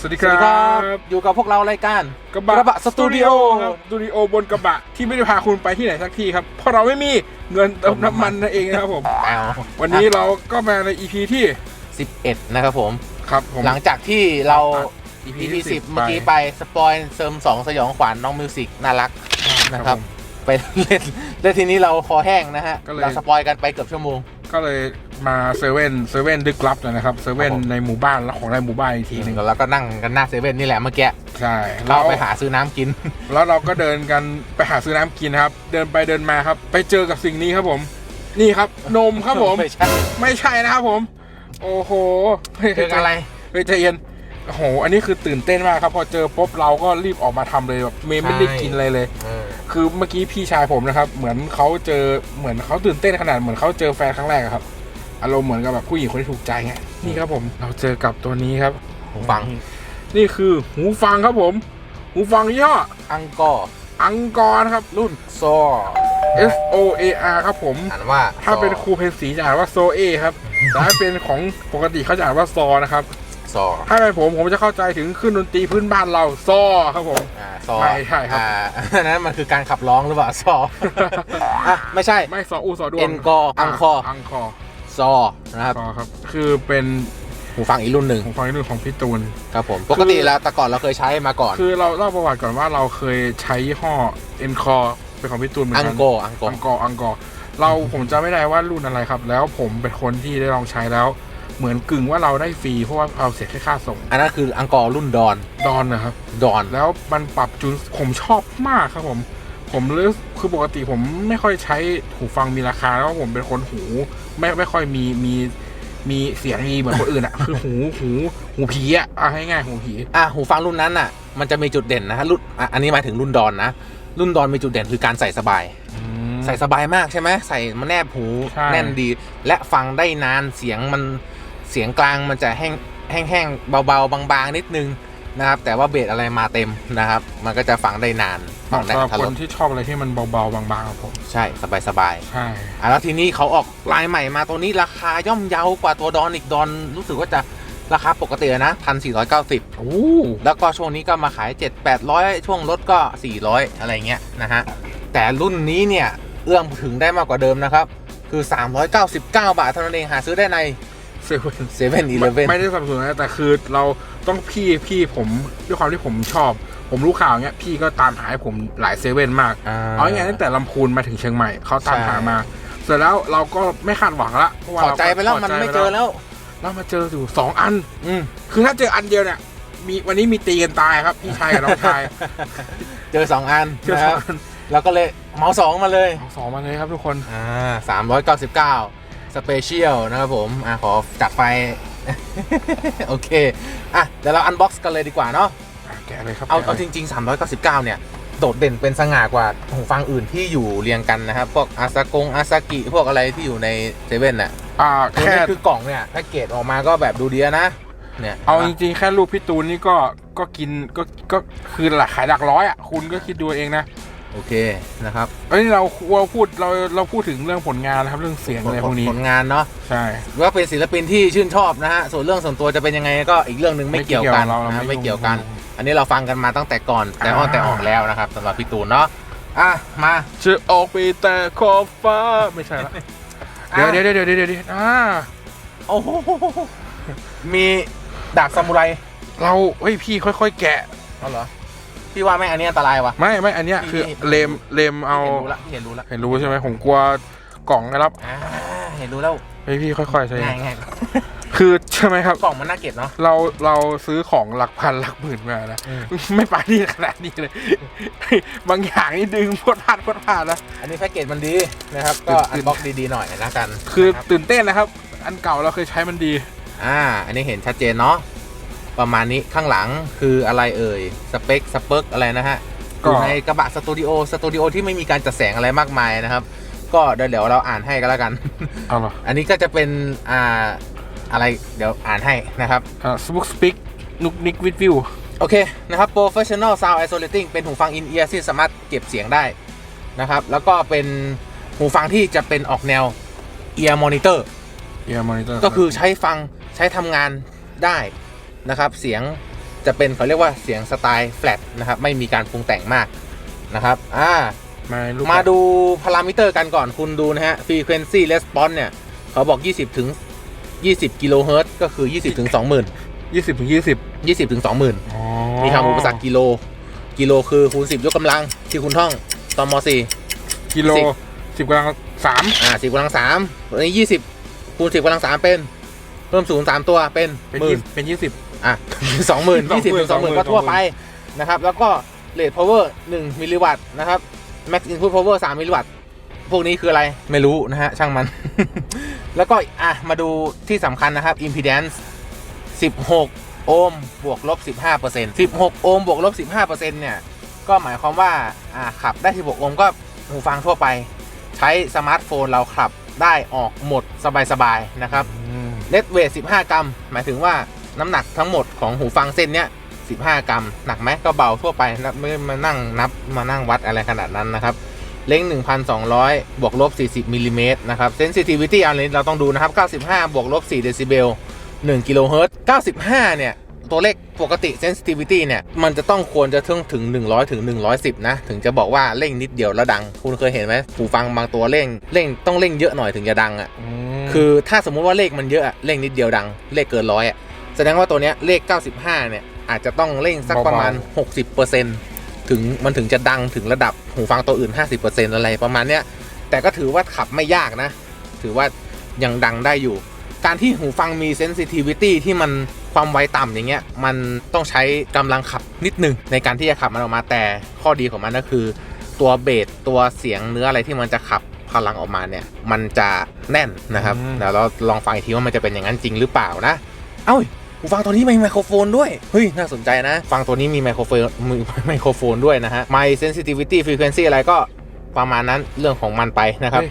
สวัสดีสควัสรัดีครับบอยู่กับพวกเรารายการกระบะกระบะสตูดิโอครับสตูดิโอบนกระบะที่ไม่ได้พาคุณไปที่ไหนสักที่ครับ เพราะเราไม่มีเงินเติมน้ำมันนั่นเองนะครับผมอ้าววันนี้เราก็มาใน EP ที่ 11 นะครับผมครับผมหลังจากที่เรา EP EP ที่10 10 เมื่อกี้ไปสปอยเสริม2สยองขวัญน้องมิวสิกน่ารักนะครับผมไปเล่นแล้วทีนี้เราคอแห้งนะฮะก็เลยเราสปอยกันไปเกือบชั่วโมงก็เลย มาเซเว่นเซเว่นดึกลับหน่อยนะครับเซเว่นครับผมในหมู่บ้านและของในหมู่บ้านอีกทีหนึ่งแล้วก็นั่งกันหน้าเซเว่นนี่แหละเมื่อกี้ใช่เราแล้วไปหาซื้อน้ำกิน แล้วเราก็เดินกันไปหาซื้อน้ำกินครับ เดินไปเดินมาครับ ไปเจอกับสิ่งนี้ครับผม นี่ครับนมครับผมไม่ใช่ไม่ใช่นะครับผม โอ้โหเจออะไรเฮ้ยใจเย็นโอ้โห อันนี้คือตื่นเต้นมากครับ พอเจอปุ๊บเราก็รีบออกมาทำเลยแบบเมย์ไม่ได้ใช่กินอะไรเลยเออคือเมื่อกี้พี่ชายผมนะครับ เหมือนเขาเจอเหมือนเขาตื่นเต้นขนาดเหมือนเขาเจอแฟนครั้งแรกอะครับ อารมณ์เหมือนกับแบบผู้หญิงคนที่ถูกใจไงนี่ครับผมเราเจอกับตัวนี้ครับ หูฟัง นี่คือหูฟังครับผม หูฟังยี่ห้ออังกอร์อังกอร์นะครับ รุ่นซอ S O A R ครับผม อ่านว่าถ้าเป็นซอครูเพนสีจะอ่านว่าโซเอครับแต่ถ้าเป็นของปกติเขาจะอ่านว่าซอนะครับซอถ้าเป็นผมผมจะเข้าใจถึงขึ้นดนตรีพื้นบ้านเราซอครับผมอ่าซอไม่ใช่ครับอ่าอันนั้นมันคือการขับร้องหรือเปล่าซออะไม่ใช่ไม่ซออูซอดวงเอ็นกอร์อังคอร์อังคอร์ ซอนะครับซอครับ คือเป็นหูฟังอีกรุ่นหนึ่งของฟังรุ่นของพี่ตูน ครับผม ปกติแล้วแต่ก่อนเราเคยใช้มาก่อนคือเราเล่าประวัติก่อนว่าเราเคยใช้ยี่ห้อเอ็นคอร์เป็นของพี่ตูนเหมือนอังกันโกอังโกอังกอร์อังกอร์เราผมจะไม่ได้ว่ารุ่นอะไรครับ แล้วผมเป็นคนที่ได้ลองใช้แล้ว เหมือนกึ่งว่าเราได้ฟรีเพราะว่าเราเสียแค่ค่าส่งอันนั้นคืออังกอร์รุ่นดอนดอนนะครับ ดอน แล้วมันปรับจูนผมชอบมากครับผม ผมเลยคือปกติผมไม่ค่อยใช้หูฟังมีราคาแล้วผมเป็นคนหู ไม่ไม่ค่อยมีมีมีเสียงดีเหมือนคนอื่นอะคือหูหูหูผีอะเอาให้ง่ายๆหูผีอะหูฟังรุ่นนั้นอะ มันจะมีจุดเด่นนะฮะรุ่นอะอันนี้หมายถึงรุ่นดอนนะ รุ่นดอนมีจุดเด่นคือการใส่สบาย ใส่สบายมากใช่ไหมใส่มันแนบหูใช่แน่นดี และฟังได้นานเสียงมันเสียงกลางมันจะแห้งแห้งแห้งเบาๆบางๆนิดนึงนะครับ แต่ว่าเบสอะไรมาเต็มนะครับ มันก็จะฟังได้นาน ฟังได้สำหรับทะคลุนที่ชอบอะไรที่มันเบาๆบางๆครับผมใช่สบายใช่ๆอะแล้วทีนี้เขาออกลายใหม่มาตัวนี้ราคาย่อมเยาวกว่าตัวดอนอีกดอนรู้สึกว่าจะราคาปกตินะพันสี่ร้อยเก้าสิบโอ้แล้วก็ช่วงนี้ก็มาขาย7 800ช่วงลดก็400อะไรเงี้ยนะฮะ แต่รุ่นนี้เนี่ยเอื้อมถึงได้มากกว่าเดิมนะครับ คือ399บาทเท่านั้นเองหาซื้อได้ในเซเว่น7 e เ e ่ e อไม่ได้สนับสนุนนะแต่คือเราต้องพี่พี่ผมด้วยความที่ผมชอบ ผมรู้ข่าวเนี้ยพี่ก็ตามหาให้ผมหลายเซเว่นมาก เอาง่ายๆตั้งแต่ลำพูนมาถึงเชียงใหม่เขาตามใช่หามา เสร็จแล้วเราก็ไม่คาดหวังละเพราะว่าขอใจไปแล้วมันไม่เจอแล้ว เรามาเจออยู่สองอัน อืมคือถ้าเจออันเดียวเนี่ยมีวันนี้มีตีกันตายครับพี่ชายกับน้องชาย เจอ2อันเจอนะสคอรังบอันแล้วก็เลยเหมาสองมาเลยเอาสองมาเลยครับทุกคนอ่า399สเปเชียลนะครับผมอ่าขอจัดไฟ โอเค อะ เดี๋ยวเราอันบ็อกซ์กันเลยดีกว่าเนาะอะ แกะเลยครับเอาแกะเอาลจยริง ๆ 399 เนี่ย โดดเด่นเป็นสง่ากว่าหูฟังอื่นที่อยู่เรียงกันนะครับ พวกอาซากงอาซากิ พวกอะไรที่อยู่ในเซเว่นน่ะอ่าตัวแค่นี้คือกล่องเนี่ยแพ็กเกจออกมาก็แบบดูดีนะ เนี่ยเอาจริงๆ แค่รูปพี่ตูนนี่ก็ก็กินก็ก็คือหลักขายหลักร้อยอะคุณก็คิดดูเองนะโอเคนะครับเอ้ยเราเราพูดเราเราพูดถึงเรื่องผลงานนะครับเรื่องเสียงอะไรพวกนี้ผลงานเนาะใช่ ว่าเป็นศิลปินที่ชื่นชอบนะฮะส่วนเรื่องส่วนตัวจะเป็นยังไงก็อีกเรื่องหนึ่งไม่เกี่ยวกันไม่เกี่ยวเราเรานะไม่ไม่เกี่ยวกันยุ่ง อันนี้เราฟังกันมาตั้งแต่ก่อนแต่อ้อนอ่าแต่ออกแล้วนะครับสำหรับพี่ตูนเนาะอะมาจะออกไปแต่ขอบฟ้าไม่ใช่ละเดี๋ยวอะเดี๋ยวเดี๋ยวเดี๋ยวเดี๋ยวเดี๋ยวอ่าโอ้โหมีดาบซามูไรเราเฮ้ยพี่ค่อยๆ แกะเอาเหรอพี่ว่าไม่อันนี้อันตรายวะไม่ไม่อันเนี้ยคือนี่เลมเลมเอาเห็นรู้ละเห็นรู้ละเห็นรู้ใช่ไหมผมกลัวกล่องนะครับอ่าเห็นรู้แล้วเฮ้ยพี่ค่อยๆใช่ง่ายง่าย คือใช่ไหมครับ กล่องมันน่าเก็บเนาะ เราเราซื้อของหลักพันหลักหมื่นมานะอืม ไม่ปานี่ขนาดนี้เลย บางอย่างนี่ดึงพวดพลาดพวดพลาดนะ อันนี้แพ็กเกจมันดีนะครับ ก็ตื่อันนบ็อกดีๆหน่อยนะกันคือนะครับตื่นเต้นนะครับ อันเก่าเราเคยใช้มันดี อ่า อันนี้เห็นชัดเจนเนาะ ประมาณนี้ข้างหลังคืออะไรเอ่ย สเปค สเปิร์กอะไรนะฮะก็ อยู่ในกระบะสตูดิโอ สตูดิโอที่ไม่มีการจัดแสงอะไรมากมายนะครับ ก็เดี๋ยวเดี๋ยวเราอ่านให้กันแล้วกัน เอาเหรออันนี้ก็จะเป็น อ่า อะไรเดี๋ยวอ่านให้นะครับอ่าสปุกสปิกนุกนิกวิดวิวโอเคนะครับ professional sound isolating เป็นหูฟัง in ear ที่สามารถเก็บเสียงได้นะครับ แล้วก็เป็นหูฟังที่จะเป็นออกแนว ear monitor เอียร์มอนิเตอร์ก็คือใช้ฟังใช้ทำงานได้นะครับ เสียงจะเป็นเขาเรียกว่าเสียงสไตล์แฟลตนะครับ ไม่มีการปรุงแต่งมากนะครับอ่ามารูปมาดูพารามิเตอร์กันก่อนคุณดูนะฮะ frequency response เนี่ย เขาบอก 20ถึง 20กิโลเฮิรตซ์ก็คือ 20ถึง20,000 ยี่สิบถึงยี่สิบ20ถึง20,000อ๋อมีคำอุปสรรคกิโล กิโลคือคูณ10 ยกกำลัง ที่คุณท่องตอนม .4 กิโลสิบ สิบกำลังสามอ่า10กำลัง3ตัวนี้20คูณ10กำลัง3เป็น เพิ่มศูนย์สามตัวเป็นเป็นหมื่ยี่น เป็นยี่สิบ อะสองหมื่นยี่สิบถึงสองหมื่น20,000ก็ทั่วไปนะครับ แล้วก็เรทพาวเวอร์หนึ่งมิลลิวัตต์นะครับ max input power สามมิลลิวัตต์พวกนี้คืออะไรไม่รู้นะฮะ ช่างมัน แล้วก็อะมาดูที่สำคัญนะครับ impedance 16 โอห์มบวกลบ 15% 16 โอห์มบวกลบ 15%เนี่ย ก็หมายความว่าอ่าขับได้ 16 โอห์มก็หูฟังทั่วไป ใช้สมาร์ทโฟนเราขับได้ออกหมดสบายๆนะครับเน็ตเวท15 กรัม หมายถึงว่าน้ำหนักทั้งหมดของหูฟังเส้นเนี้ย15 กรัม หนักไหมก็เบาทั่วไปนะไม่มานั่งนับมานั่งวัดอะไรขนาดนั้นนะครับ เล้ง1,200 บวกลบ 40มิลลิเมตรนะครับ sensitivity อันนี้เราต้องดูนะครับ 95 บวกลบ 4 เดซิเบล 1 กิโลเฮิรตซ์ 95 เนี่ย ตัวเลขปกติ sensitivity เนี่ย มันจะต้องควรจะถึงถึง 100 ถึง 110 นะ ถึงจะบอกว่าเร่งนิดเดียวแล้วดัง คุณเคยเห็นไหมหูฟังบางตัวเร่ง เร่งต้องเร่งเยอะหน่อยถึงจะดังอะ่ะ คือถ้าสมมุติว่าเลขมันเยอะอะเลขนิดเดียวดัง เลขเกินร้อยอะแสดงว่าตัวเนี้ยเลข 95 เนี่ย อาจจะต้องเร่งสักประมาณ 60% ถึงมันถึงจะดังถึงระดับหูฟังตัวอื่น 50%อะไรประมาณเนี้ยแต่ก็ถือว่าขับไม่ยากนะ ถือว่ายังดังได้อยู่ การที่หูฟังมี sensitivity ที่มันความไวต่ำอย่างเงี้ยมันต้องใช้กำลังขับนิดหนึงในการที่จะขับมันออกมาแต่ข้อดีของมันก็คือ ตัวเบสตัวเสียงเนื้ออะไรที่มันจะขับพลังออกมาเนี่ย มันจะแน่นนะครับอืมเดี๋ยวเราลองฟังอีกทีว่ามันจะเป็นอย่างนั้นจริงหรือเปล่านะ เอ้า หูฟังตัวนี้มีไมโครโฟนด้วยเฮ้ยน่าสนใจนะ ฟังตัวนี้มีไมโครโฟนมีไมโครโฟนด้วยนะฮะ My sensitivity frequency อะไรก็ประมาณนั้นเรื่องของมันไปนะครับเฮ้ย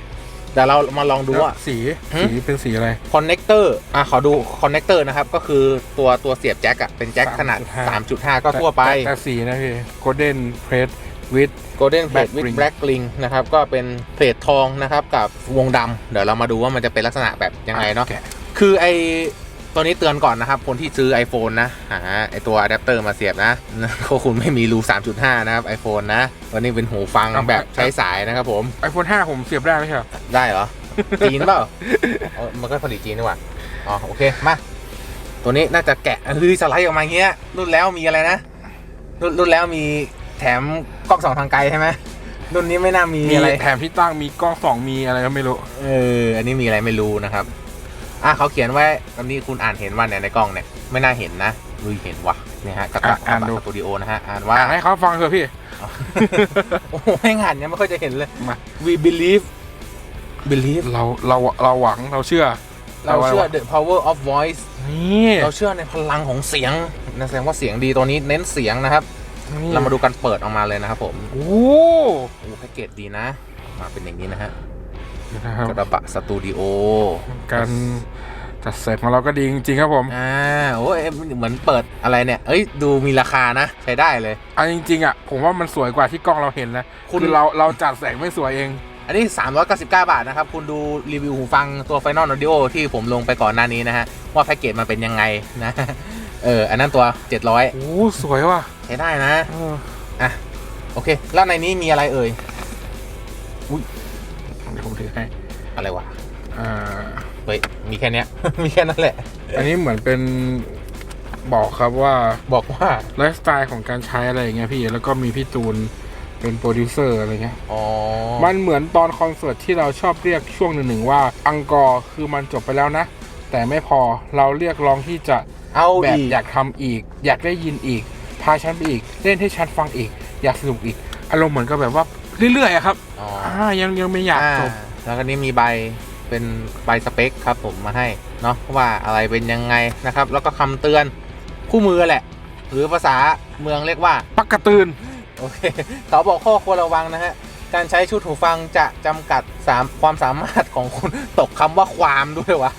แต่เรามาลองดูว่าสีหืมสีเป็นสีอะไรคอนเน c เตอร์อะขอดูคอนเน c เตอร์นะครับ ก็คือตัวตัวเสียบแจ็คอะเป็นแจ็คขนาด 3.5 3.5ก็ทั่วไปแต่แต่สีนะพี่ golden plate with Golden Plate Black with Ring Black Ring นะครับ ก็เป็นเพลททองนะครับ กับวงดำเดี๋ยวเรามาดูว่ามันจะเป็นลักษณะแบบยังไงเนาะแกะคือไอ ตัวนี้เตือนก่อนนะครับ คนที่ซื้อ iPhone นะหาไอตัวอะแดปเตอร์มาเสียบนะก็คุณไม่มีรู 3.5 นะครับ iPhone นะตัวนี้เป็นหูฟังแบบใช้สายนะครับผมไอโฟน5ผมเสียบได้ไหมครับ ได้เหรอ จีนเปล่าเออมันก็ผลิตจีนดีกว่าอ๋อโอเค มา ตัวนี้น่าจะแกะคือสไลด์ออกมาอย่างเงี้ย รุ่นแล้วมีอะไรนะ รุ่นรุ่นแล้วมีแถมกล้องสองทางไกลใช่ไหมรุ่นนี้ไม่น่ามีมีอะไร แถมที่ตั้งมีกล้องสองมีอะไรก็ไม่รู้ เออ อันนี้มีอะไรไม่รู้นะครับ อะเขาเขียนไว้ตอนนี้คุณอ่านเห็นว่าเนี่ยในกล้องเนี่ยไม่น่าเห็นนะลุยเห็นวะเนี่ยฮะกระตะอะอ่านดูสตูดิโอนะฮะอ่านว่าอ่านให้เขาฟังเถอะพี่โอ้โหไม่งานเนี่ยไม่ค่อยจะเห็นเลยมา we believe believe เราเราเราหวังเราเชื่อ เราเชื่อ the power of voice นี่เราเชื่อในพลังของเสียงนั่นแสดงว่าเสียงดีตัวนี้เน้นเสียงนะครับ เรามาดูกันเปิดออกมาเลยนะครับผม โอ้โอ้แพ็กเกจดีนะ มาเป็นอย่างนี้นะฮะ นะครับกระบะสตูดิโอการจัดเสร็จของเราก็ดีจริงๆครับผม อ่า โอ้ยเหมือนเปิดอะไรเนี่ย เอ้ย ดูมีราคานะ ใช้ได้เลยอันจริงๆอะ ผมว่ามันสวยกว่าที่กล้องเราเห็นนะคุณคือเราเราจัดแสงไม่สวยเอง อันนี้ 399 บาทนะครับ คุณดูรีวิวหูฟังตัว Final Audio ที่ผมลงไปก่อนหน้านี้นะฮะ ว่าแพ็กเกจมันเป็นยังไงนะ เออ อันนั้นตัว 700โอ้สวยว่ะ ใช้ได้นะเอออะ โอเค แล้วในนี้มีอะไรเอ่ยเดี๋ยวผมถือ ให้อะไรวะอ่าเฮ้ยมีแค่เนี้ย มีแค่นั้นแหละ อันนี้เหมือนเป็นบอกครับว่าบอกว่าไลฟ์สไตล์ของการใช้อะไรอย่างเงี้ยพี่แล้วก็มีพี่ตูนเป็นโปรดิวเซอร์อะไรเงี้ยอ๋อมันเหมือนตอนคอนเสิร์ตที่เราชอบเรียกช่วงหนึ่งๆว่า อังกอร์คือมันจบไปแล้วนะ แต่ไม่พอเราเรียกร้องที่จะเอาแบบอีกอยากทำอีก อยากได้ยินอีก พาฉันไปอีก เล่นให้ฉันฟังอีก อยากสนุกอีก อารมณ์เหมือนกับแบบว่าเรื่อยๆอะครับอ๋ออ่ายังยังไม่อยากจบ แล้วก็นี้มีใบเป็นใบสเปคครับผมมาให้เนาะว่าอะไรเป็นยังไงนะครับ แล้วก็คำเตือนคู่มือแหละ หรือภาษาเมืองเรียกว่าปักกระตืนโอเคเขาบอกข้อควรระวังนะฮะการใช้ชุดหูฟังจะจำกัดสามความสามารถของคุณตกคำว่าความด้วยวะ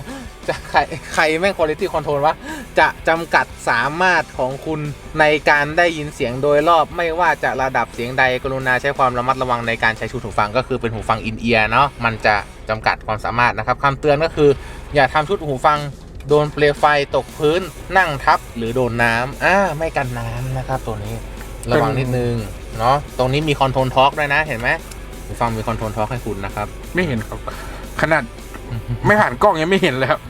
จะใครใครแม่ง quality control วะจะจำกัดสามารถของคุณในการได้ยินเสียงโดยรอบไม่ว่าจะระดับเสียงใดกรุณาใช้ความระมัดระวังในการใช้ชุดหูฟังก็คือเป็นหูฟังอินเอียร์เนาะมันจะจำกัดความสามารถนะครับคำเตือนก็คือ อย่าทำชุดหูฟังโดนเปลวไฟตกพื้นนั่งทับหรือโดนน้ำอ่าไม่กันน้ำนะครับตัวนี้ระวังนิดนึงเนาะตรงนี้มีคอนโทรลท็อกด้วยนะเห็นไหมหูฟังมีคอนโทรลท็อกให้คุณนะครับ ไม่เห็นครับ ขนาด ไม่ผ่านกล้องยังไม่เห็นเลยครับ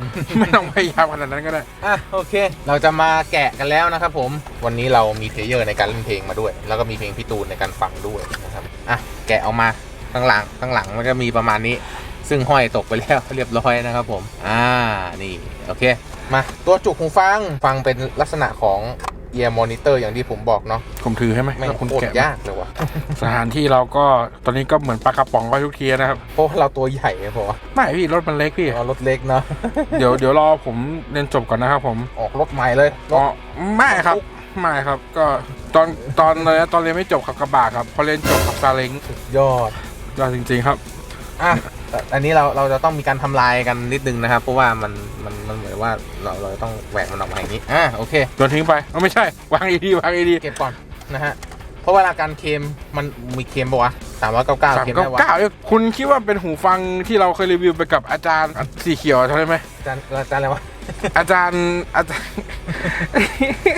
ไม่ต้องพยายามขนาดนั้นก็ได้ อะโอเค เราจะมาแกะกันแล้วนะครับผม วันนี้เรามีเพลเยอร์ในการเล่นเพลงมาด้วย แล้วก็มีเพลงพี่ตูนในการฟังด้วยนะครับ อะแกะออกมาข้างหลังข้างหลังมันก็มีประมาณนี้ ซึ่งห้อยตกไปแล้วเรียบร้อยนะครับผม อ่า นี่ โอเค มาตัวจุกหูฟัง ฟังเป็นลักษณะของ เอียร์มอนิเตอร์อย่างที่ผมบอกเนาะผมถือให้ไหมไม่งแล้วคุณโคตรแกะยากเลยว่ะ สถานที่เราก็ตอนนี้ก็เหมือนปลากระป๋องก็ทุกทีนะครับ เพราะว่าเราตัวใหญ่ไงพอไม่พี่รถมันเล็กพี่ เอารถเล็กเนาะเดี๋ยวเดี๋ยวรอผมเรียนจบก่อนนะครับผมออกรถใหม่เลยรอ๋อถไม่ครับไม่ครับ ก็ตอนตอนเลยนะตอนเรียนไม่จบขับกระบะครับพอเรียนจบขับซาเล้งยอดยอดจริง ๆ ครับ อะแต่ อันนี้เราเราจะต้องมีการทำลายกันนิดนึงนะครับ เพราะว่ามันมันมันเหมือนว่าเราเราต้องแหวกมันออกมาอย่างนี้อะโอเคโยนทิ้งไปเอ้าไม่ใช่ วางอีดีวางอีดีเก็บก่อนนะฮะเพราะเวลาการเคลมมันมีเคลมปะวะสามร้อยเก้าเก้าสามเคลมเก้าได้วะเก้าเนี่ยคุณคิดว่าเป็นหูฟังที่เราเคยรีวิวไปกับอาจารย์สีเขียวใช่ไหมอาจารย์อาจารย์อะไรวะอาจารย์อาจารย์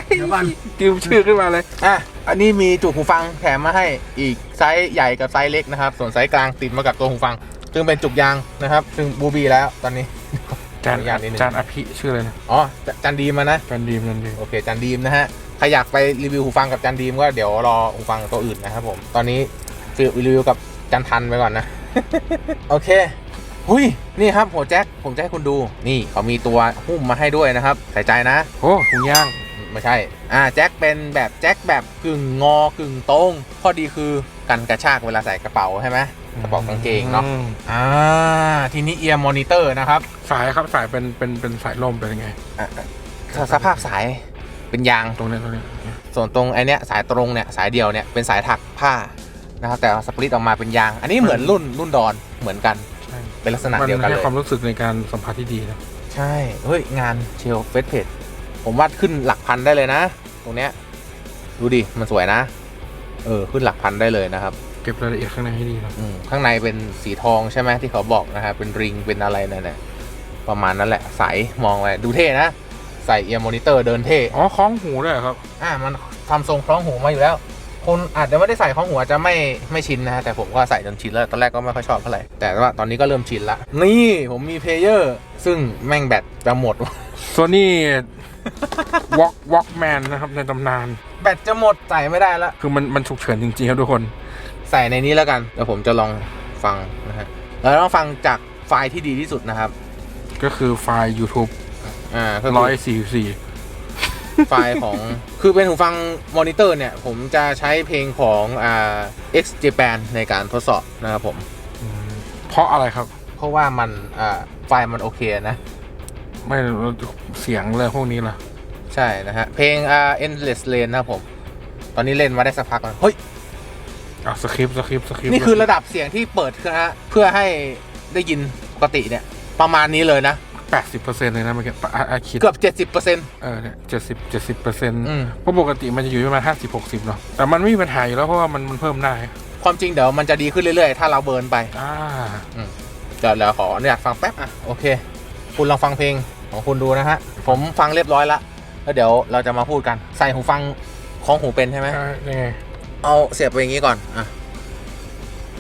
เดี๋ยวก่อนติวชื่อขึ้นมาเลยอะอันนี้มีจุกหูฟังแถมมาให้อีกไซส์ใหญ่กับไซส์เล็กนะครับ ส่วนไซส์กลางติดมากับตัวหูฟัง ซึ่งเป็นจุกยางนะครับ ซึ่งบูบีแล้วตอนนี้อาจารย์ขออนุญาตนิดนึงอาจารย์อภิชื่ออะไรนะอ๋อจันดีมมานะอาจารย์ดีมอาจารย์ดีมโอเคจันดีมนะฮะ ใครอยากไปรีวิวหูฟังกับจันดีมก็เดี๋ยวรอหูฟังตัวอื่นนะครับผม ตอนนี้ฟิลรีวิวกับจันทันไปก่อนนะ โอเค หุยนี่ครับหัวแจ็คผมจะให้คุณดู นี่เขามีตัวหุ้มมาให้ด้วยนะครับ ใส่ใจนะ โอ้ถุงย่างไม่ใช่ อ่าแจ็คเป็นแบบแจ็คแบบกึ่งงอกึ่งตรง ข้อดีคือ กันกระชากเวลาใส่กระเป๋าใช่ไหมกระเป๋ากางเกงเนาะอืมอ่าทีนี้เอียร์มอนิเตอร์นะครับ สายครับสายเป็นเป็นเป็นสายลมเป็นยังไงอะสสภาพสายเป็นยางตรงเนี้ยตรงเนี้ยส่วนตรงไอเนี้ยสายตรงเนี่ยสายเดียวเนี่ยเป็นสายถักผ้านะครับแต่ว่าสปลิตออกมาเป็นยาง อันนี้เหมือนรุ่นรุ่นดอนเหมือนกันใช่เป็นลักษณะมันเดียวกันให้เลยความรู้สึกในการสัมผัสที่ดีนะใช่เฮ้ยงานเชลเฟสเพจผมวาดขึ้นหลักพันได้เลยนะ ตรงเนี้ยดูดิมันสวยนะ เออขึ้นหลักพันได้เลยนะครับ เก็บรายละเอียดข้างในให้ดีนะอืมข้างในเป็นสีทองใช่ไหมที่เขาบอกนะครับเป็นริงเป็นอะไรนั่นแหละประมาณนั้นแหละใสมองไปดูเท่นะ ใส่เอียร์มอนิเตอร์เดินเท่ อ๋อคล้องหูด้วยเหรอครับ อ่ามันทำทรงคล้องหูมาอยู่แล้ว คนอาจจะไม่ได้ใส่คล้องหูอาจจะไม่ไม่ชินนะฮะแต่ผมก็ใส่จนชินแล้ว ตอนแรกก็ไม่ค่อยชอบเท่าไหร่ แต่ว่าตอนนี้ก็เริ่มชินละ นี่ผมมีเพลเยอร์ ซึ่งแม่งแบตจะหมด โซนี่วอล์กวอล์กแมนนะครับในตำนาน แบตจะหมดใส่ไม่ได้ละคือมันมันฉุกเฉินจริงๆครับทุกคน ใส่ในนี้แล้วกันแล้วผมจะลองฟังนะฮะเราต้องฟังจากไฟล์ที่ดีที่สุดนะครับ ก็คือไฟล์ YouTube อ่าก็คืร้ออยสี่สี่ไฟล์ของ คือเป็นหูฟังมอนิเตอร์เนี่ย ผมจะใช้เพลงของอ่า X Japan ในการทดสอบนะครับผม เพราะอะไรครับ เพราะว่ามันอ่าไฟล์มันโอเคนะ ไม่เสียงเลยพวกนี้ล่ะ ใช่นะฮะ เพลงอ่า endless lane นะครับผม ตอนนี้เล่นมาได้สักพักแล้วเฮ้ย อะสคริปต์สคริปต์สคริปต์นี่คือระดับเสียงที่เปิดคือฮะเพื่อให้ได้ยินปกติเนี่ย ประมาณนี้เลยนะ แปดสิบเปอร์เซ็นต์เลยนะเมื่อกี้อะอะคิดเกือบ 70%อเออเนี่ยเจ็ดสิบเจ็ดสิบเปอร์เซ็นต์ืม เพราะปกติมันจะอยู่ที่ประมาณห้าสิบหกสิบเนาะแต่มันไม่มีปัญหาอยู่แล้วเพราะว่ามันมันเพิ่มได้ความจริงเดี๋ยวมันจะดีขึ้นเรื่อยๆ ถ้าเราเบิร์นไป อ่าเดี๋ยวเดี๋ยวขออนุญาตฟังแป๊บอะ โอเค คุณลองฟังเพลงของคุณดูนะฮะ ผมฟังเรียบร้อยละ แล้วเดี๋ยวเราจะมาพูดกัน ใส่หูฟังของหูเป็นใช่ไหมอ่ายังไง เอาเสียบไปอย่างนี้ก่อน อะ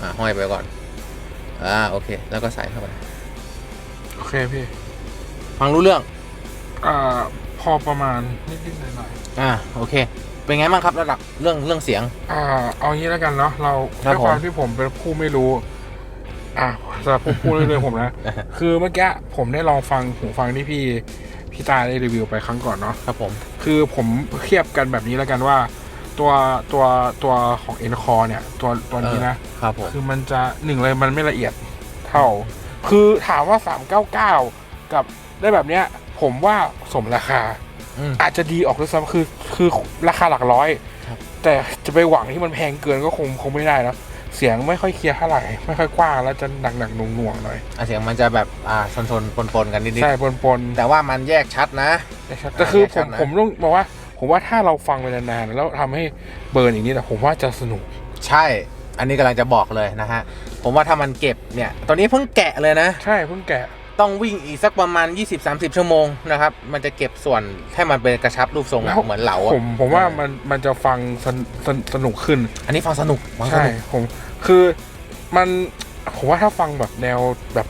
อะห้อยไปก่อน อ่าโอเค แล้วก็ใส่เข้าไป โอเคพี่ ฟังรู้เรื่อง อ่า พอประมาณนิดๆหน่อยอ่าโอเค เป็นไงบ้างครับระดับเรื่องเรื่องเสียงๆอ่า เอางี้แล้วกันเนาะ เราครับด้วยความผมที่ผมเป็นผู้ไม่รู้ อะสำหรับผู้พูดเรื่อยๆผมนะ คือเมื่อกี้ผมได้ลองฟังหูฟังที่พี่ พี่ตาได้รีวิวไปครั้งก่อนเนาะครับผม คือผมเทียบกันแบบนี้แล้วกันว่า ตัวตัวตัวของ e n c o r e เนี่ยตัวตัวนี้นะครับผมคือมันจะหนึ่งเลยมันไม่ละเอียดเท่า คือถามว่า 399 กับได้แบบเนี้ย ผมว่าสมราคาอืมอาจจะดีออกด้วยซ้ำคือคือราคาหลักร้อยครับแต่จะไปหวังที่มันแพงเกินก็คงคงไม่ได้แล้ว เสียงไม่ค่อยเคลียร์เท่าไหร่ไม่ค่อยกว้างแล้วจะหนักหนักๆหน่วงหน่วงๆหน่อยอะเสียงมันจะแบบอ่าชนชนปนปนๆกันนิดใช่ปนปนๆแต่ว่ามันแยกชัดนะ ๆแต่คือผชัมดนะ ผมต้องบอกว่า ผมว่าถ้าเราฟังไปนานๆแล้วทำให้เบิร์นอย่างนี้แต่ผมว่าจะสนุก ใช่ อันนี้กำลังจะบอกเลยนะฮะ ผมว่าถ้ามันเก็บเนี่ย ตอนนี้เพิ่งแกะเลยนะ ใช่เพิ่งแกะ ต้องวิ่งอีกสักประมาณ 20-30 ชั่วโมงนะครับมันจะเก็บส่วนให้มันเป็นกระชับรูปทรงอะเหมือนเหลาอะผมผมว่ามันมันจะฟังสนสนสนุกขึ้น อันนี้ฟังสนุกฟังสใช่นุกผมคือมันผมว่าถ้าฟังแบบแนวแบบ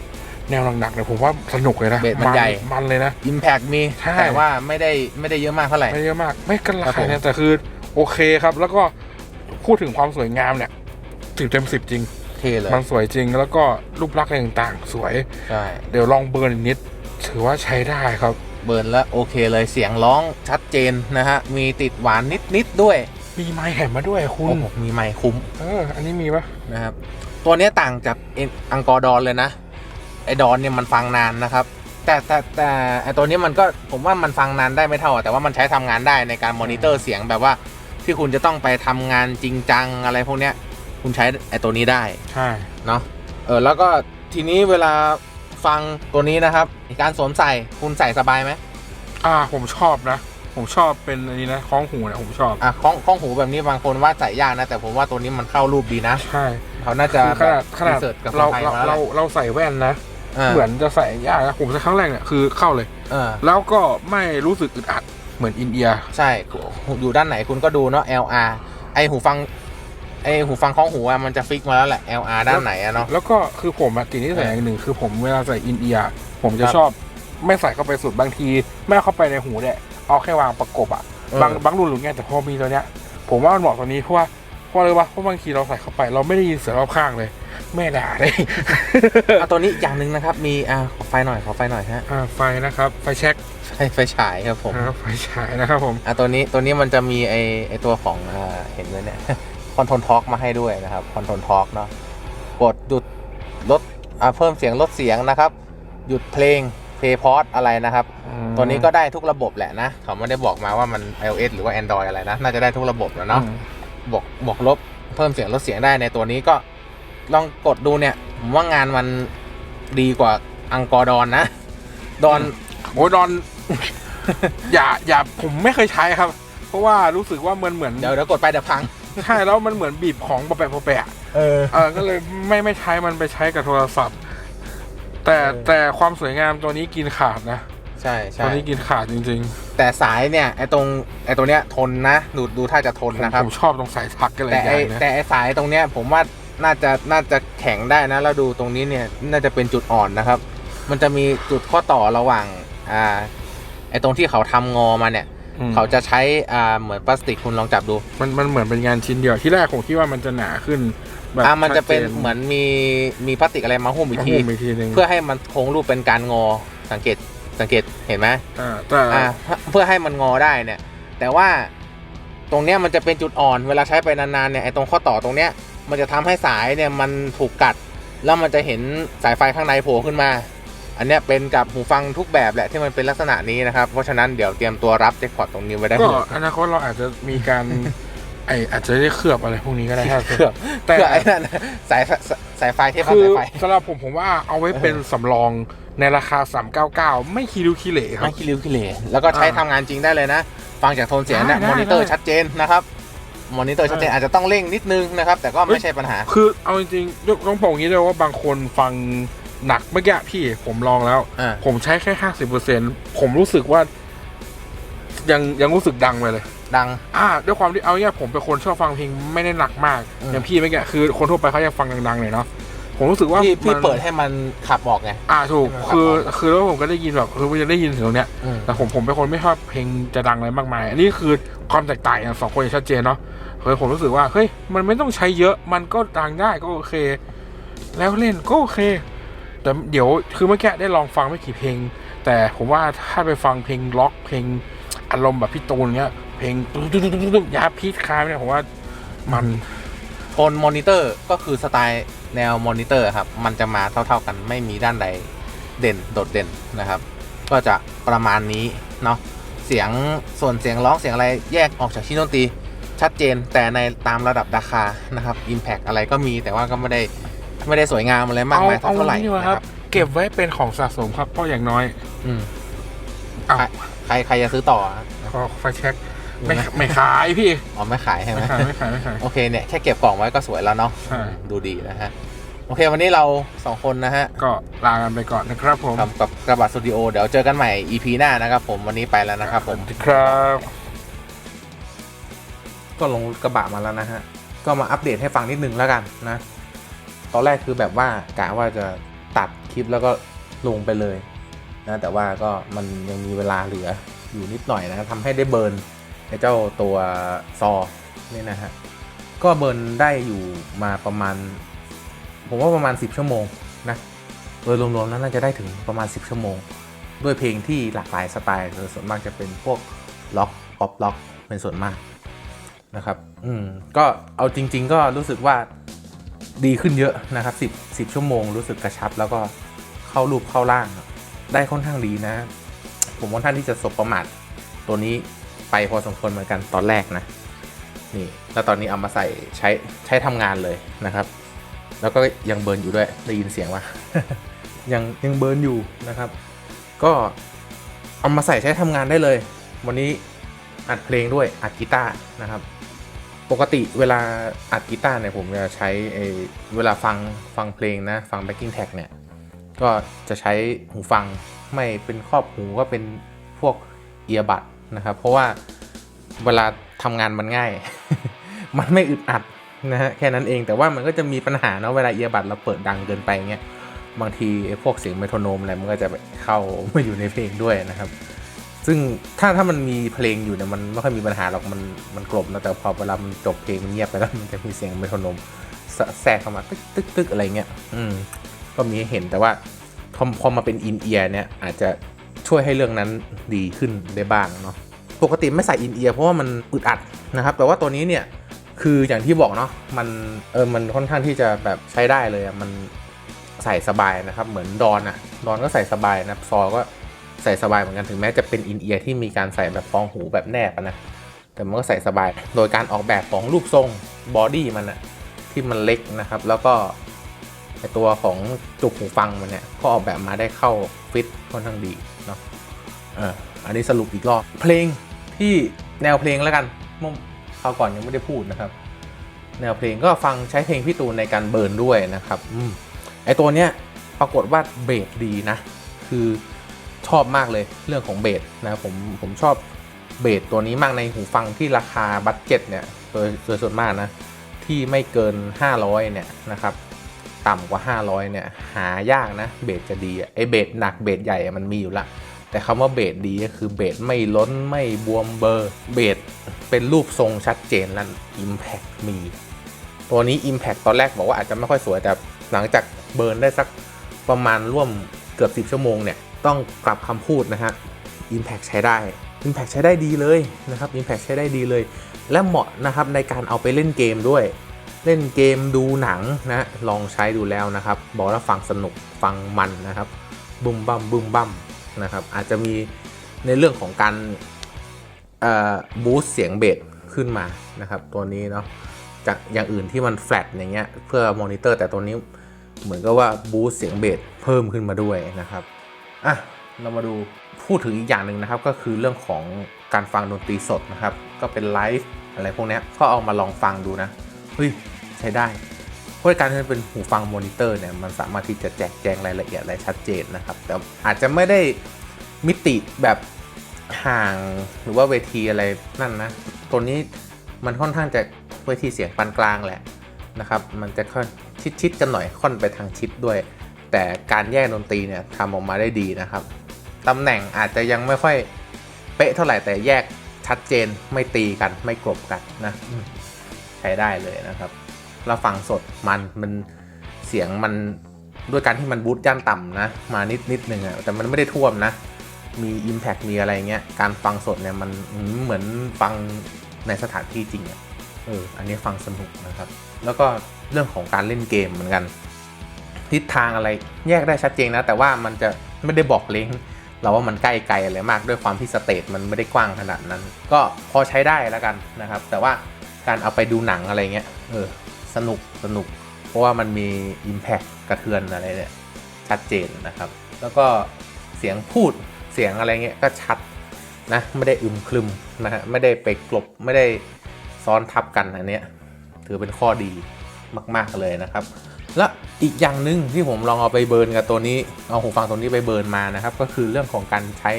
แนวหนักๆเนี่ยผมว่าสนุกเลยนะเบสมันใหญ่ มันเลยนะ อิมแพกมีใช่ แต่ว่าไม่ได้ไม่ได้เยอะมากเท่าไหร่ ไม่เยอะมากไม่กันครัราบผมคาเนี่ยแต่คือโอเคครับ แล้วก็พูดถึงความสวยงามเนี่ยสิบเต็มสิบจริง เท่เลยมันสวยจริงแล้วก็รูปลักษณ์อะไรต่างๆ สวย ใช่ เดี๋ยวลองเบิร์นอีกนิด ถือว่าใช้ได้ครับ เบิร์นแล้วโอเคเลยเสียงร้องชัดเจนนะฮะ มีติดหวานนิดๆด้วย มีไม้แถมมาด้วยคุโอ้ณโหมีไมค์คุ้ม เออ อันนี้มีปะนะครับ ตัวเนี้ยต่างจากเอ็นอังกอร์ดอนเลยนะ ไอดอนเนี่ยมันฟังนานนะครับแต่แต่แต่ไอตัวนี้มันก็ผมว่ามันฟังนานได้ไม่เท่าอะแต่ว่ามันใช้ทำงานได้ในการมอนิเตอร์เสียงแบบว่าที่คุณจะต้องไปทำงานจริงจังอะไรพวกเนี้ย คุณใช้ไอตัวนี้ได้ใช่เนาะเออแล้วก็ทีนี้เวลาฟังตัวนี้นะครับ การสวมใส่คุณใส่สบายไหมอ่าผมชอบนะ ผมชอบเป็นอันนี้นะคล้องหูเนี่ยผมชอบอะข้องข้องหูแบบนี้บางคนว่าใส่ยากนะ แต่ผมว่าตัวนี้มันเข้ารูปดีนะ ใช่เขาน่าจะคือขนาดขนาดเสิร์ชกับคเรานไทยเรามาแล้วเราเราใส่แว่นนะเหมือนจะใส่ยากนะผมใส่ครั้งแรกเนี่ยคือเข้าเลย เออ แล้วก็ไม่รู้สึกอึดอัดเหมือนอินเดีย ใช่ อยู่ด้านไหนคุณก็ดูเนาะ LR ไอหูฟัง ไอหูฟังข้องหูอะมันจะฟิกมาแล้วแหละ LR ด้านไหนอะเนาะ แล้วก็คือผมอะติดนิสัยอย่างหนึ่งคือผมเวลาใส่อินเดียผมจะครับชอบไม่ใส่เข้าไปสุดบางที ไม่เอาเข้าไปในหูเนี่ยเอาแค่วางประกบอะเออ บางบางรุ่นหรือไงแต่พอมีตัวเนี้ย ผมว่ามันเหมาะตัวนี้เพราะว่าเพราะอะไรวะเพราะบางทีเราใส่เข้าไปเราไม่ได้ยินเสียงรอบข้างเลย แม่ด่าเลย อะตัวนี้อย่างหนึ่งนะครับ มีอะขอไฟหน่อยขอไฟหน่อยฮะอ่าไฟนะครับไฟแช็กไฟไฟฉายครับผมนะครับไฟฉายนะครับผม อะตัวนี้ตัวนี้มันจะมีไอไอตัวของอ่าเห็นไหมเนี่ยค อนโทรลทอร์กมาให้ด้วยนะครับคอนโทรลทอร์กเนาะกดหยุดลดอ่าเพิ่มเสียงลดเสียงนะครับ หยุดเพลงเพย์พอดอะไรนะครับ ตัวนี้ก็ได้ทุกระบบแหละนะ เขาไม่ได้บอกมาว่ามัน iOS หรือว่า Android อะไรนะ น่าจะได้ทุกระบบแล้วเนาะบวกบวกลบเพิ่มเสียงลดเสียงได้ในตัวนี้ก็ลองกดดูเนี่ยผมว่างานมันดีกว่าอังกอร์ดอนนะ ดอนโอ้ยดอน อย่าอย่าผมไม่เคยใช้ครับ เพราะว่ารู้สึกว่ามันเหมือนเดี๋ยวเดี๋ยวกดไปเดี๋ยวพัง ใช่แล้วมันเหมือนบีบของปะแปะปะแปะเออ เออก็เลยไม่ไม่ใช้มันไปใช้กับโทรศัพท์ แต่เออ แต่ความสวยงามตัวนี้กินขาดนะใช่ใช่ตัวนี้กินขาดจริงแต่สายเนี่ยไอตรงไอตัวเนี้ยทนนะดูดูถ้าจะทนๆผมนะครับ ผมชอบตรงสายทักกันเลยแต่อไอย่างนะแต่ไอสายตรงเนี้ยผมว่าน่าจะน่าจะแข็งได้นะแล้วดูตรงนี้เนี่ยน่าจะเป็นจุดอ่อนนะครับ มันจะมีจุดข้อต่อระหว่างอ่าไอตรงที่เขาทำงอมาเนี่ยอืม เขาจะใช้อ่าเหมือนพลาสติกคุณลองจับดูมันมันเหมือนเป็นงานชิ้นเดียวที่แรกผมคิดว่ามันจะหนาขึ้นแบบอ่ามันจะเป็นชัดจเหมือนมีมีพลาสติกอะไรมาหุ้มอีกมาทีหุ้มอีกทีหนึ่งเพื่อให้มันโค้งรูปเป็นการงอสังเกตสังเกตเห็นไหมอ่าแต่อ่าเพื่อให้มันงอได้เนี่ย แต่ว่าตรงเนี้ยมันจะเป็นจุดอ่อนเวลาใช้ไปนานๆเนี่ยไอ้ตรงข้อต่อตรงเนี้ยมันจะทำให้สายเนี่ยมันถูกกัด แล้วมันจะเห็นสายไฟข้างในโผล่ขึ้นมา อันเนี้ยเป็นกับหูฟังทุกแบบแหละที่มันเป็นลักษณะนี้นะครับ เพราะฉะนั้นเดี๋ยวเตรียมตัวรับแจ็คพอตตรงนี้ไว้ได้ก็เลยอนาคตเราอาจจะมีการไออาจจะได้เคลือบอะไรพวกนี้ก็ได้ถ้าเคลือบแต่เพื่อไอ้นั่นสายสายสายไฟที่พับคือสายไฟสำหรับผมผมว่าเอาไว้เป็นสำรองในราคา 399 ไม่คีริวคีเหร่ครัไม่บคิริวคิเลแล้วก็ใช้อ่าทำงานจริงได้เลยนะ ฟังจากโทนเสียงเนี่ยได้ได้มอนิเตอร์ได้ชัดเจนนะครับมอนิเตอร์ชัดเจนอาจจะต้องเร่งนิดนึงนะครับ แต่ก็ไม่ใช่ปัญหา คือเอาจริงๆยกต้องบอกอย่างนี้เลยว่าบางคนฟัง หนักเมื่อกี้พี่ผมลองแล้ว อ่า ผมใช้แค่ห้าสิบเปอร์เซ็นผมรู้สึกว่า ยังยังรู้สึกดังไปเลย ดัง อ่า ด้วยความที่เอาเนี่ยผมเป็นคนชอบฟังเพลงไม่ได้หนักมาก อืม อย่างพี่เมื่อกี้คือคนทั่วไปเขาจะฟังดังๆเลยเนาะผมรู้สึกว่าพี่พี่มันเปิดให้มันขับออกไง อ่าถูก ให้มันขับคือออกคือแล้วผมก็ได้ยินแบบคือมันจะได้ยินถึงตรงเนี้ย อืม แต่ผมผมเป็นคนไม่ชอบเพลงจะดังอะไรมากมาย อันนี้คือความแตกต่างอย่างสองคนอย่างชัดเจนเนาะเฮ้ยผมรู้สึกว่าเฮ้ยมันไม่ต้องใช้เยอะมันก็ดังได้ก็โอเค แล้วเล่นก็โอเค แต่เดี๋ยวคือเมื่อกี้ได้ลองฟังไม่กี่เพลง แต่ผมว่าถ้าไปฟังเพลงล็อกเพลงอารมณ์แบบพี่ตูนเงี้ย เพลงตุ๊ดตุ๊ดตุ๊ดตุ๊ดยาพีทคายเนี่ยผมว่ามันโทนมอนิเตอร์ก็คือสไตล์แนวมอนิเตอร์ครับ มันจะมาเท่าๆกันไม่มีด้านใดเด่นโดดเด่นนะครับ ก็จะประมาณนี้เนาะเสียงส่วนเสียงร้องเสียงอะไรแยกออกจากชิ้นดนตรีชัดเจนแต่ในตามระดับราคานะครับ Impact อะไรก็มีแต่ว่าก็ไม่ได้ ไม่ได้สวยงามอะไรมากเอามายเอาเท่าไหร่นี่ดีกว่านะคครัรับบเก็บไว้เป็นของสะสมครับเพราะอย่างน้อย อืมอ้าวใครใครใครจะซื้อต่ออะก็ไฟแช็กไม่ไม่ขายพี่อ๋อไม่ขายใช่ไหมไม่ขายไม่ขายไม่ขายโอเคเนี่ยแค่เก็บกล่องไว้ก็สวยแล้วเนาะใช่ดูดีนะฮะโอเควันนี้เราสองคนนะฮะ ก็ลากันไปก่อนนะครับผมทำกับกระบะสตูดิโอเดี๋ยวเจอกันใหม่ EP หน้านะครับผมวันนี้ไปแล้วนะครับผมสวัสดีครับ ก็ลงกระบะมาแล้วนะฮะ ก็มาอัปเดตให้ฟังนิดนึงแล้วกันนะ ตอนแรกคือแบบว่ากะว่าจะตัดคลิปแล้วก็ลงไปเลยนะแต่ว่าก็มันยังมีเวลาเหลืออยู่นิดหน่อยนะทำให้ได้เบิร์นไอ้เจ้าตัวซอนี่นะฮะก็เบิร์นได้อยู่มาประมาณ ผมว่าประมาณ 10 ชั่วโมงนะโดยรวมๆนั้นน่าจะได้ถึงประมาณ 10 ชั่วโมง ด้วยเพลงที่หลากหลายสไตล์โดยส่วนมากจะเป็นพวกล็อกป๊อปล็อกเป็นส่วนมากนะครับ อืม ก็เอาจริง ๆ ก็รู้สึกว่า ดีขึ้นเยอะนะครับสิบสิบชั่วโมงรู้สึกกระชับ แล้วก็เข้ารูปเข้าร่าง ได้ค่อนข้างดีนะ ผมค่อนข้างที่จะสบประมาทตัวนี้ไปพอสมควรเหมือนกันตอนแรกนะนี่แล้วตอนนี้เอามาใส่ใช้ใช้ทำงานเลยนะครับ แล้วก็ยังเบิร์นอยู่ด้วยได้ยินเสียงว่ายังยังเบิร์นอยู่นะครับ ก็เอามาใส่ใช้ทำงานได้เลย วันนี้อัดเพลงด้วยอัดกีตาร์นะครับ ปกติเวลาอัดกีตาร์เนี่ยผมจะใช้เวลาฟังฟังเพลงนะ ฟัง backing track เนี่ย ก็จะใช้หูฟังไม่เป็นครอบหูก็เป็นพวกเอียบัดนะครับ เพราะว่าเวลาทำงานมันง่าย มันไม่อึดอัดนะฮะแค่นั้นเองแต่ว่ามันก็จะมีปัญหาเนาะเวลาเอียบัดเราเปิดดังเกินไปเงี้ยบางทีพวกเสียงเมโทรโนมอะไรมันก็จะเข้ามาอยู่ในเพลงด้วยนะครับ ซึ่งถ้าถ้ามันมีเพลงอยู่เนี่ยมันไม่ค่อยมีปัญหาหรอกมันมันกลบนะแต่พอเวลามันจบเพลงมันเงียบไปแล้วมันจะมีเสียงเมโทรนมแทรแทรกเข้ามาตึกตึกตึกอะไรเงี้ยอืมก็มีให้เห็นแต่ว่าพอพอมาเป็นอินเอียร์เนี่ยอาจจะช่วยให้เรื่องนั้นดีขึ้นได้บ้างเนาะปกติไม่ใส่อินเอียร์เพราะว่ามันอึดอัดนะครับ แต่ว่าตัวนี้เนี่ยคืออย่างที่บอกเนาะมันเออมันค่อนข้างที่จะแบบใช้ได้เลยอะมันใส่สบายนะครับ เหมือนดอนอะดอนก็ใส่สบายนะซอก็ ใส่สบายเหมือนกันถึงแม้จะเป็นอินเอียร์ที่มีการใส่แบบฟองหูแบบแนบนะแต่มันก็ใส่สบายโดยการออกแบบของรูปทรงบอดี้มันอะที่มันเล็กนะครับ แล้วก็ในตัวของจุกหูฟังมันเนี่ยก็ออกแบบมาได้เข้าฟิตค่อนข้างดีเนาะเอออันนี้สรุปอีกรอบเพลงที่แนวเพลงแล้วกันเมื่อคราวก่อนยังไม่ได้พูดนะครับ แนวเพลงก็ฟังใช้เพลงพี่ตูนในการเบิร์นด้วยนะครับอืมไอตัวเนี้ยปรากฏว่าเบสดีนะ คือ ชอบมากเลยเรื่องของเบสนะผมผมชอบเบสตัวนี้มากในหูฟังที่ราคาบัตเจ็ตเนี่ยโดยโดยส่วนมากนะ ที่ไม่เกิน 500 เนี่ยนะครับ ต่ำกว่า 500 เนี่ย หายากนะ เบสจะดีไอเบสหนักเบสใหญ่มันมีอยู่ละ แต่คำว่าเบสดีก็คือเบสไม่ล้นไม่บวมเบอร์เบสเป็นรูปทรงชัดเจนและ Impact มี ตัวนี้ Impact ตอนแรกบอกว่าอาจจะไม่ค่อยสวยแต่หลังจากเบิร์นได้สักประมาณร่วมเกือบ 10 ชั่วโมงเนี่ย ต้องกลับคำพูดนะฮะ Impact ใช้ได้ Impact ใช้ได้ดีเลยนะครับ Impact ใช้ได้ดีเลย และเหมาะนะครับในการเอาไปเล่นเกมด้วย เล่นเกมดูหนังนะลองใช้ดูแล้วนะครับ บอกแล้วฟังสนุกฟังมันนะครับบุมบัมบุมบัมนะครับอาจจะมีในเรื่องของการบูสต์เสียงเบสขึ้นมานะครับตัวนี้เนาะจากอย่างอื่นที่มันแฟลตอย่างเงี้ยเพื่อมอนิเตอร์แต่ตัวนี้เหมือนกับว่าบูสต์เสียงเบสเพิ่มขึ้นมาด้วยนะครับ อะเรามาดูพูดถึงอีกอย่างหนึ่งนะครับ ก็คือเรื่องของการฟังดนตรีสดนะครับ ก็เป็นไลฟ์อะไรพวกนี้ก็เอามาลองฟังดูนะเฮ้ยใช้ได้เพราะการที่เป็นหูฟังมอนิเตอร์เนี่ยมันสามารถที่จะแจกแจงรายละเอียดอะไรชัดเจนนะครับ แต่อาจจะไม่ได้มิติแบบห่างหรือว่าเวทีอะไรนั่นนะตัวนี้มันค่อนข้างจะเวทีเสียงปานกลางแหละนะครับ มันจะค่อนชิดๆกันหน่อยค่อนไปทางชิดด้วย แต่การแยกดนตรีเนี่ยทำออกมาได้ดีนะครับตำแหน่งอาจจะยังไม่ค่อยเป๊ะเท่าไหร่แต่แยกชัดเจนไม่ตีกันไม่กลบกันนะใช้ได้เลยนะครับเราฟังสดมันมันเสียงมันด้วยการที่มันบูตย่านต่ำนะ มานิดนิดนึงอะแต่มันไม่ได้ท่วมนะ มี Impact มีอะไรเงี้ย การฟังสดเนี่ยมันเหมือนฟังในสถานที่จริงอะเอออันนี้ฟังสนุกนะครับ แล้วก็เรื่องของการเล่นเกมเหมือนกัน ทิศทางอะไรแยกได้ชัดเจนนะ แต่ว่ามันจะไม่ได้บอกเลงเราว่ามันใกล้ไกลอะไรมากด้วยความที่สเตจมันไม่ได้กว้างขนาดนั้น ก็พอใช้ได้แล้วกันนะครับ แต่ว่าการเอาไปดูหนังอะไรเงี้ยเออสนุกสนุก เพราะว่ามันมี Impact กระเทือนอะไรเนี่ยชัดเจนนะครับ แล้วก็เสียงพูดเสียงอะไรเงี้ยก็ชัดนะไม่ได้อึมครึมนะฮะไม่ได้ไปกลบไม่ได้ซ้อนทับกันอันเนี้ยถือเป็นข้อดีมาก ๆ เลยนะครับ และอีกอย่างหนึ่งที่ผมลองเอาไปเบิร์นกับตัวนี้เอาหูฟังตัวนี้ไปเบิร์นมานะครับ ก็คือเรื่องของการใช้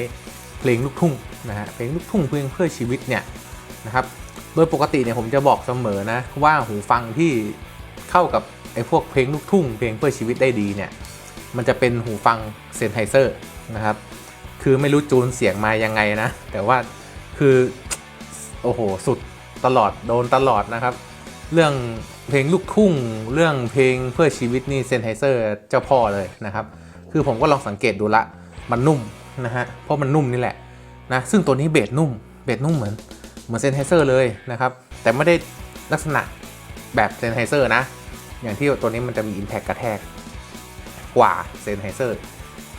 เพลงลูกทุ่งนะฮะเพลงลูกทุ่งเพลงเพื่อชีวิตเนี่ยนะครับโดยปกติเนี่ยผมจะบอกเสมอนะว่าหูฟังที่เข้ากับไอ้พวกเพลงลูกทุ่ง เพลงเพื่อชีวิตได้ดีเนี่ยมันจะเป็นหูฟังเซนไฮเซอร์นะครับคือไม่รู้จูนเสียงมายังไงนะ แต่ว่าคือ โอ้โห สุดตลอดโดนตลอดนะครับ เรื่อง เพลงลูกทุ่งเรื่องเพลงเพื่อชีวิตนี่เซนไฮเซอร์เจ้าพ่อเลยนะครับ คือผมก็ลองสังเกตดูละ มันนุ่มนะฮะ เพราะมันนุ่มนี่แหละนะ ซึ่งตัวนี้เบสนุ่ม เบสนุ่มเหมือนเหมือนเซนไฮเซอร์เลยนะครับ แต่ไม่ได้ลักษณะแบบเซนไฮเซอร์นะ อย่างที่ตัวนี้มันจะมี Impact กระแทกกว่าเซนไฮเซอร์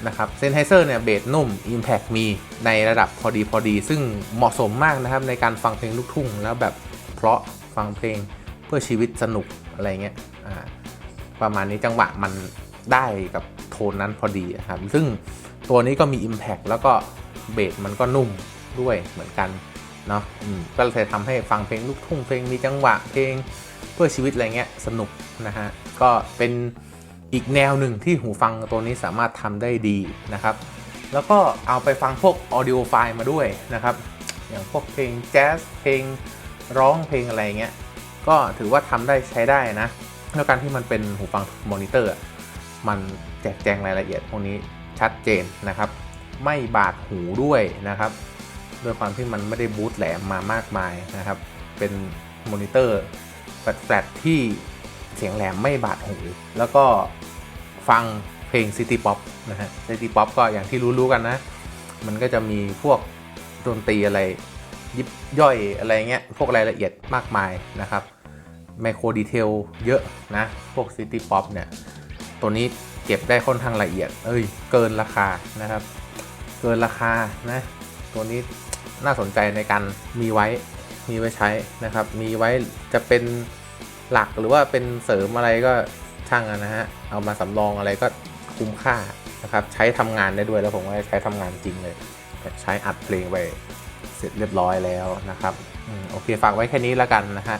นะครับเซนไฮเซอร์เนี่ยเบสนุ่ม Impact มีในระดับพอดีพอดี ซึ่งเหมาะสมมากนะครับในการฟังเพลงลูกทุ่งแล้วแบบเพราะฟังเพลง พื่อชีวิตสนุกอะไรเงี้ยอ่าประมาณนี้จังหวะมันได้กับโทนนั้นพอดีครับ ซึ่งตัวนี้ก็มี Impact แล้วก็เบสมันก็นุ่มด้วยเหมือนกันเนาะอืมก็เลยทำให้ฟังเพลงลูกทุ่งเพลงมีจังหวะเพลงเพื่อชีวิตอะไรเงี้ยสนุกนะฮะก็เป็นอีกแนวหนึ่งที่หูฟังตัวนี้สามารถทำได้ดีนะครับ แล้วก็เอาไปฟังพวกออดิโอไฟล์มาด้วยนะครับ อย่างพวกเพลงแจ๊สเพลงร้องเพลงอะไรเงี้ย ก็ถือว่าทำได้ใช้ได้นะแล้วการที่มันเป็นหูฟังมอนิเตอร์ มันแจกแจงรายละเอียดพวกนี้ชัดเจนนะครับ ไม่บาดหูด้วยนะครับด้วยความที่มันไม่ได้บูตแหลมมามากมายนะครับ เป็นมอนิเตอร์แฟลตๆที่เสียงแหลมไม่บาดหู แล้วก็ฟังเพลงซิตี้ป๊อปนะฮะซิตี้ป๊อปก็อย่างที่รู้ๆกันนะ มันก็จะมีพวกดนตรีอะไรยิบย่อยอะไรเงี้ย พวกรายละเอียดมากมายนะครับ ไมโครดีเทลเยอะนะ พวกซิตี้ป๊อปเนี่ย ตัวนี้เก็บได้ค่อนข้างละเอียด เอ้ย เกินราคานะครับ เกินราคานะ ตัวนี้น่าสนใจในการมีไว้ มีไว้ใช้นะครับ มีไว้จะเป็นหลักหรือว่าเป็นเสริมอะไรก็ช่างนะฮะ เอามาสำรองอะไรก็คุ้มค่านะครับ ใช้ทำงานได้ด้วยแล้วผมว่าใช้ทำงานจริงเลย ใช้อัดเพลงไปเสร็จเรียบร้อยแล้วนะครับอโอเคฝากไว้แค่นี้แล้วกันนะฮะ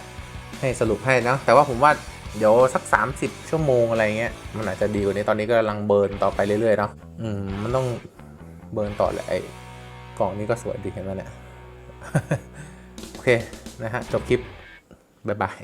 ให้สรุปให้นะแต่ว่าผมว่าเดี๋ยวสัก 30 ชั่วโมงอะไรเงี้ยมันอาจจะดีกว่านี้ตอนนี้ก็กำลังเบิร์นต่อไปเรื่อยๆเนาะอืมมันต้องเบิร์นต่อแหละไอ้กล่องนี้ก็สวยดีเห็นไหมเนี่ยโอเคนะฮะจบคลิปบ๊ายบาย